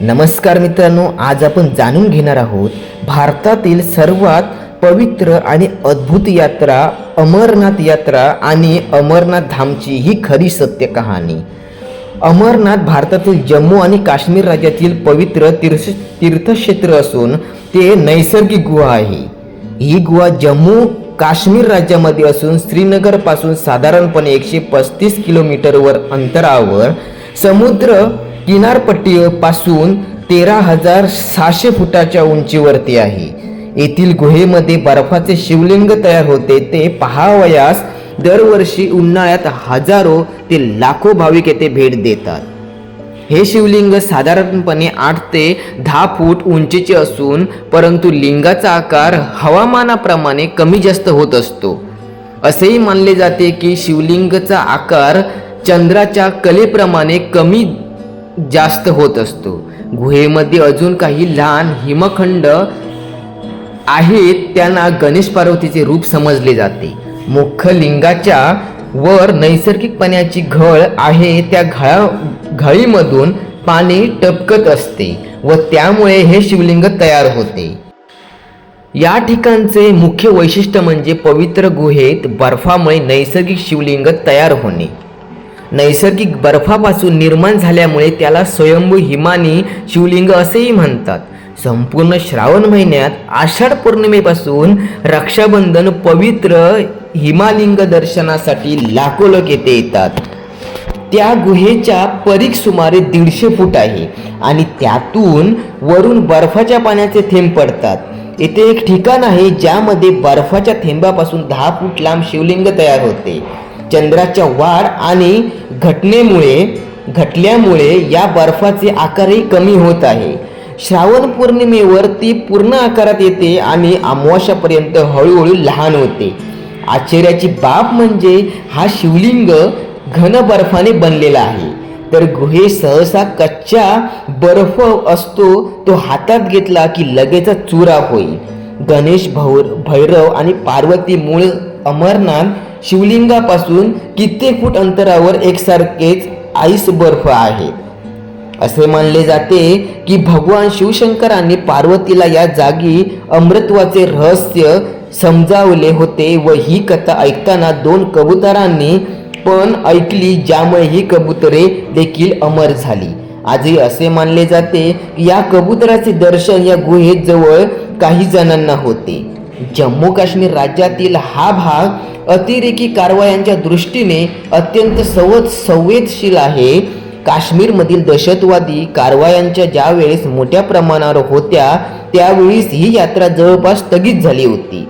नमस्कार मित्रांनो आज आपण जाणून घेणार आहोत भारतातील सर्वात पवित्र आणि अद्भुत यात्रा अमरनाथ यात्रा आणि अमरनाथ धामची ही खरी सत्य कहाणी. अमरनाथ भारतातील जम्मू आणि काश्मीर राज्यातील पवित्र तीर्थ तीर्थक्षेत्र असून ते नैसर्गिक गुहा आहे. ही गुहा जम्मू काश्मीर राज्यामध्ये असून श्रीनगरपासून साधारणपणे एकशे पस्तीस किलोमीटरवर अंतरावर समुद्र किनारपट्टीपासून तेरा हजार सहाशे फुटाच्या उंचीवरती आहे. येथील गुहेमध्ये बर्फाचे शिवलिंग तयार होते. ते पहावयास दरवर्षी उन्हाळ्यात हजारो ते लाखो भाविक येथे भेट देतात. हे शिवलिंग साधारणपणे आठ ते दहा फूट उंचीचे असून परंतु लिंगाचा आकार हवामानाप्रमाणे कमी जास्त होत असतो. असेही मानले जाते की शिवलिंगचा आकार चंद्राच्या कलेप्रमाणे कमी जास्त होत असतो. गुहेमध्ये अजून काही लहान हिमखंड आहेत त्यांना गणेश पार्वतीचे रूप समजले जाते. मुख्य लिंगाच्या वर नैसर्गिक पाण्याची घळ आहे त्या घळा घळीमधून पाणी टपकत असते व त्यामुळे हे शिवलिंग तयार होते. या ठिकाणचे मुख्य वैशिष्ट्य म्हणजे पवित्र गुहेत बर्फामुळे नैसर्गिक शिवलिंग तयार होणे. नैसर्गिक बर्फापासून निर्माण झाल्यामुळे त्याला स्वयंभू हिमानी शिवलिंग असेही म्हणतात. संपूर्ण श्रावण महिन्यात आषाढ पौर्णिमेपासून रक्षाबंधन पवित्र हिमालिंग दर्शनासाठी लाखो लोक येथे येतात. त्या गुहेच्या परीख सुमारे दीडशे फूट आहे आणि त्यातून वरून बर्फाच्या पाण्याचे थेंब पडतात. येथे एक ठिकाण आहे ज्यामध्ये बर्फाच्या थेंबापासून दहा फूट लांब शिवलिंग तयार होते. चंद्राच्या वाढ आणि घटनेमुळे घटल्यामुळे या बर्फाचे आकारही कमी होत आहे. श्रावण पौर्णिमेवर ती पूर्ण आकारात येते आणि अमावास्यापर्यंत हळूहळू लहान होते. आश्चर्याची बाब म्हणजे हा शिवलिंग घन बर्फाने बनलेला आहे. तर गुहे सहसा कच्चा बर्फ असतो तो हातात घेतला की लगेच चुरा होईल. गणेश भैर भैरव आणि पार्वती मूळ अमरनाथ शिवलिंगापासून कित्येक फूट अंतरावर एकसारखेच आईस बर्फ आहे. असे मानले जाते की भगवान शिवशंकरांनी पार्वतीला या जागी अमृत्वाचे रहस्य समजावले होते व ही कथा ऐकताना दोन कबुतरांनी पण ऐकली ज्यामुळे ही कबुतरे देखील अमर झाली. आजही असे मानले जाते की या कबुतराचे दर्शन या गुहेत जवळ काही जणांना होते. जम्मू काश्मीर राज्यातील हा भाग अतिरेकी कारवायांच्या दृष्टीने अत्यंत सवत संवेदशील आहे. काश्मीरमधील दहशतवादी कारवायांच्या ज्या वेळेस मोठ्या प्रमाणावर होत्या त्यावेळीस ही यात्रा जवळपास स्थगित झाली होती.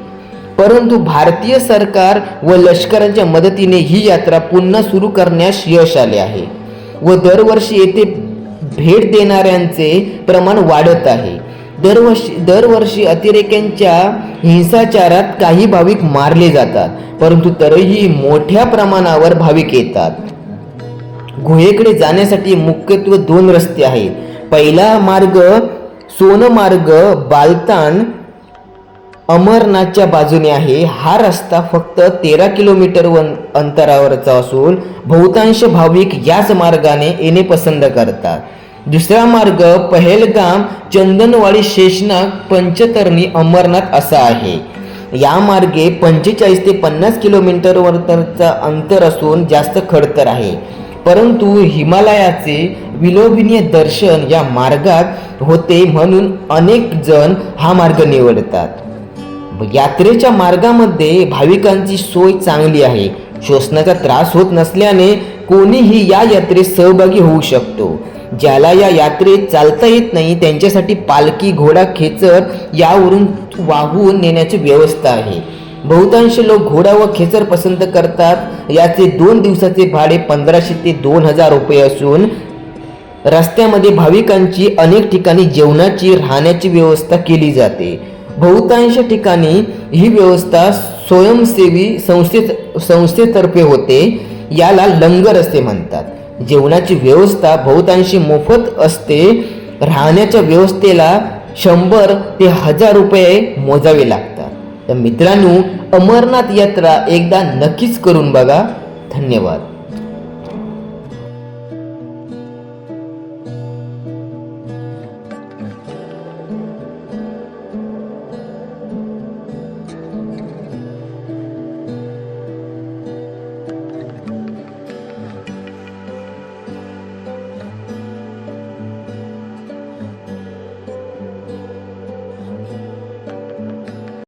परंतु भारतीय सरकार व लष्कराच्या मदतीने ही यात्रा पुन्हा सुरू करण्यास यश आले आहे व दरवर्षी येथे भेट देणाऱ्यांचे प्रमाण वाढत आहे. दरवर्षी दरवर्षी अतिरेक्यांच्या हिंसाचारात काही भाविक मारले जातात परंतु तरीही मोठ्या प्रमाणावर भाविक येतात. गुहेकडे जाण्यासाठी मुख्यत्वे दोन रस्ते आहेत. पहिला मार्ग सोनमार्ग बालतान अमरनाथच्या बाजूने आहे. हा रस्ता फक्त तेरा किलोमीटर वन अंतरावरचा असून बहुतांश भाविक याच मार्गाने येणे पसंत करतात. दुसरा मार्ग पहेलगाम चंदनवाडी शेषनाग पंचतरणी अमरनाथ असा आहे. या मार्गे पंचेचाळीस ते पन्नास किलोमीटरवरचा अंतर असून जास्त खडतर आहे. परंतु हिमालयाचे विलोभनीय दर्शन या मार्गात होते म्हणून अनेक जण हा मार्ग निवडतात. यात्रेच्या मार्गामध्ये भाविकांची सोय चांगली आहे. श्वसनाचा त्रास होत नसल्याने कोणीही या यात्रेत सहभागी होऊ शकतो. ज्याला या यात्रेत चालता येत नाही त्यांच्यासाठी पालखी घोडा खेचर यावरून वाहून नेण्याची व्यवस्था आहे. बहुतांश लोक घोडा व खेचर पसंत करतात. याचे दोन दिवसाचे भाडे पंधराशे ते दोन हजार रुपये असून रस्त्यामध्ये भाविकांची अनेक ठिकाणी जेवणाची राहण्याची व्यवस्था केली जाते. बहुतांश ठिकाणी ही व्यवस्था स्वयंसेवी संस्थे संस्थेतर्फे होते. याला लंगर असे म्हणतात. जेवणाची व्यवस्था बहुतांशी मोफत असते. राहण्याच्या व्यवस्थेला शंभर ते हजार रुपये मोजावे लागतात. तर मित्रांनो अमरनाथ यात्रा एकदा नक्कीच करून बघा. धन्यवाद.